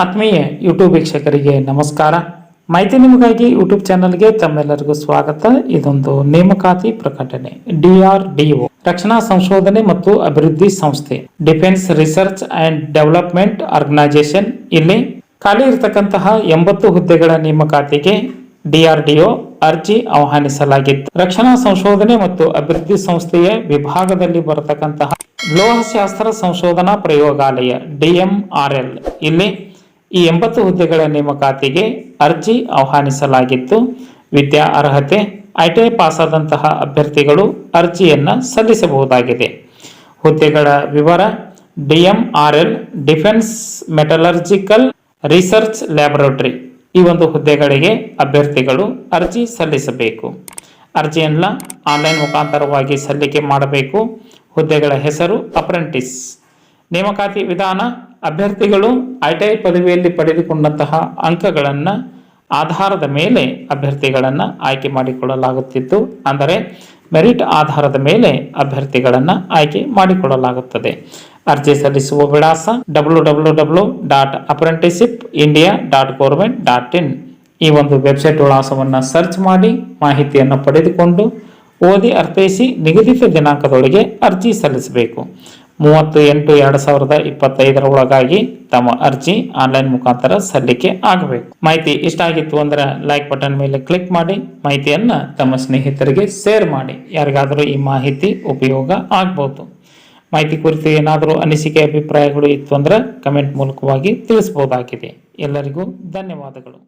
ಆತ್ಮೀಯ ಯೂಟ್ಯೂಬ್ ವೀಕ್ಷಕರಿಗೆ ನಮಸ್ಕಾರ. ಮಾಹಿತಿ ನಿಮಗಾಗಿ ಯೂಟ್ಯೂಬ್ ಚಾನೆಲ್ಗೆ ತಮ್ಮೆಲ್ಲರಿಗೂ ಸ್ವಾಗತ. ಇದೊಂದು ನೇಮಕಾತಿ ಪ್ರಕಟಣೆ. ಡಿಆರ್ಡಿಒ ರಕ್ಷಣಾ ಸಂಶೋಧನೆ ಮತ್ತು ಅಭಿವೃದ್ಧಿ ಸಂಸ್ಥೆ. Defence research and development organisation ಇಲ್ಲಿ ಖಾಲಿ ಇರತಕ್ಕಂತಹ ಎಂಬತ್ತು ಹುದ್ದೆಗಳ ನೇಮಕಾತಿಗೆ ಡಿಆರ್ಡಿಒ ಅರ್ಜಿ ಆಹ್ವಾನಿಸಲಾಗಿತ್ತು. ರಕ್ಷಣಾ ಸಂಶೋಧನೆ ಮತ್ತು ಅಭಿವೃದ್ಧಿ ಸಂಸ್ಥೆಯ ವಿಭಾಗದಲ್ಲಿ ಬರತಕ್ಕಂತಹ ಲೋಹಶಾಸ್ತ್ರ ಸಂಶೋಧನಾ ಪ್ರಯೋಗಾಲಯ ಡಿಎಂಆರ್ಎಲ್ ಇಲ್ಲಿ ಈ ಎಂಬತ್ತು ಹುದ್ದೆಗಳ ನೇಮಕಾತಿಗೆ ಅರ್ಜಿ ಆಹ್ವಾನಿಸಲಾಗಿತ್ತು. ವಿದ್ಯಾ ಅರ್ಹತೆ ಐಟಿಐ ಪಾಸಾದಂತಹ ಅಭ್ಯರ್ಥಿಗಳು ಅರ್ಜಿಯನ್ನು ಸಲ್ಲಿಸಬಹುದಾಗಿದೆ. ಹುದ್ದೆಗಳ ವಿವರ DMRL defence metallurgical research laboratory. ಈ ಒಂದು ಹುದ್ದೆಗಳಿಗೆ ಅಭ್ಯರ್ಥಿಗಳು ಅರ್ಜಿ ಸಲ್ಲಿಸಬೇಕು. ಅರ್ಜಿಯನ್ನು ಆನ್ಲೈನ್ ಮುಖಾಂತರವಾಗಿ ಸಲ್ಲಿಕೆ ಮಾಡಬೇಕು. ಹುದ್ದೆಗಳ ಹೆಸರು ಅಪ್ರೆಂಟಿಸ್. ನೇಮಕಾತಿ ವಿಧಾನ ಅಭ್ಯರ್ಥಿಗಳು ಐಟಿಐ ಪದವಿಯಲ್ಲಿ ಪಡೆದುಕೊಂಡಂತಹ ಅಂಕಗಳನ್ನು ಆಧಾರದ ಮೇಲೆ ಅಭ್ಯರ್ಥಿಗಳನ್ನು ಆಯ್ಕೆ ಮಾಡಿಕೊಳ್ಳಲಾಗುತ್ತಿತ್ತು. ಅಂದರೆ ಮೆರಿಟ್ ಆಧಾರದ ಮೇಲೆ ಅಭ್ಯರ್ಥಿಗಳನ್ನು ಆಯ್ಕೆ ಮಾಡಿಕೊಳ್ಳಲಾಗುತ್ತದೆ. ಅರ್ಜಿ ಸಲ್ಲಿಸುವ ವಿಳಾಸ W W W dot apprenticeship India dot government dot in. ಈ ಒಂದು ವೆಬ್ಸೈಟ್ ವಿಳಾಸವನ್ನು ಸರ್ಚ್ ಮಾಡಿ ಮಾಹಿತಿಯನ್ನು ಪಡೆದುಕೊಂಡು ಓದಿ ಅರ್ಥೈಸಿ ನಿಗದಿತ ದಿನಾಂಕದೊಳಗೆ ಅರ್ಜಿ ಸಲ್ಲಿಸಬೇಕು. ಮೂವತ್ತು ಎಂಟು ಎರಡು ಸಾವಿರದ ಇಪ್ಪತ್ತೈದರ ಒಳಗಾಗಿ ತಮ್ಮ ಅರ್ಜಿ ಆನ್ಲೈನ್ ಮುಖಾಂತರ ಸಲ್ಲಿಕೆ ಆಗಬೇಕು. ಮಾಹಿತಿ ಇಷ್ಟ ಆಗಿತ್ತು ಅಂದ್ರೆ ಲೈಕ್ ಬಟನ್ ಮೇಲೆ ಕ್ಲಿಕ್ ಮಾಡಿ, ಮಾಹಿತಿಯನ್ನ ತಮ್ಮ ಸ್ನೇಹಿತರಿಗೆ ಶೇರ್ ಮಾಡಿ. ಯಾರಿಗಾದರೂ ಈ ಮಾಹಿತಿ ಉಪಯೋಗ ಆಗ್ಬೋದು. ಮಾಹಿತಿ ಕುರಿತು ಏನಾದರೂ ಅನಿಸಿಕೆ, ಅಭಿಪ್ರಾಯಗಳು ಇತ್ತು ಅಂದ್ರೆ ಕಮೆಂಟ್ ಮೂಲಕವಾಗಿ ತಿಳಿಸಬಹುದಾಗಿದೆ. ಎಲ್ಲರಿಗೂ ಧನ್ಯವಾದಗಳು.